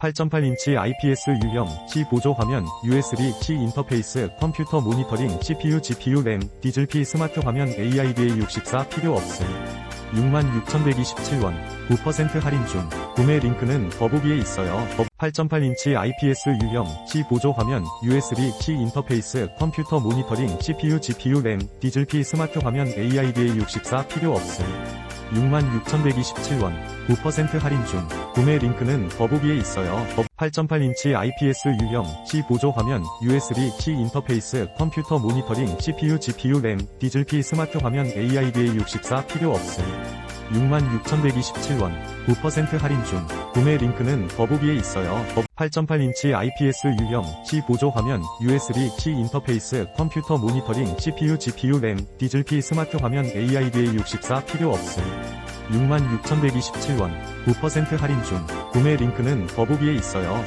8.8인치 IPS 유형 C 보조 화면 USB-C 인터페이스 컴퓨터 모니터링 CPU GPU 램 디즐P 스마트 화면 AIDA 64 필요 없음. 66,127원 9% 할인 중. 구매 링크는 더보기에 있어요. 8.8인치 IPS 유형 C 보조 화면 USB-C 인터페이스 컴퓨터 모니터링 CPU GPU 램 디즐P 스마트 화면 AIDA 64 필요 없음 66,127원. 9% 할인 중 구매 링크는 더보기에 있어요. 8.8인치 IPS 유형 C 보조 화면 USB-C 인터페이스 컴퓨터 모니터링 CPU GPU 램 디즐P 스마트 화면 AIDA 64 필요 없음 66,127원. 9% 할인 중. 구매 링크는 더보기에 있어요. 8.8인치 IPS 유형 C 보조 화면 USB-C 인터페이스 컴퓨터 모니터링 CPU GPU 램 디즐P 스마트 화면 AIDA 64 필요 없음. 66,127원. 9% 할인 중. 구매 링크는 더보기에 있어요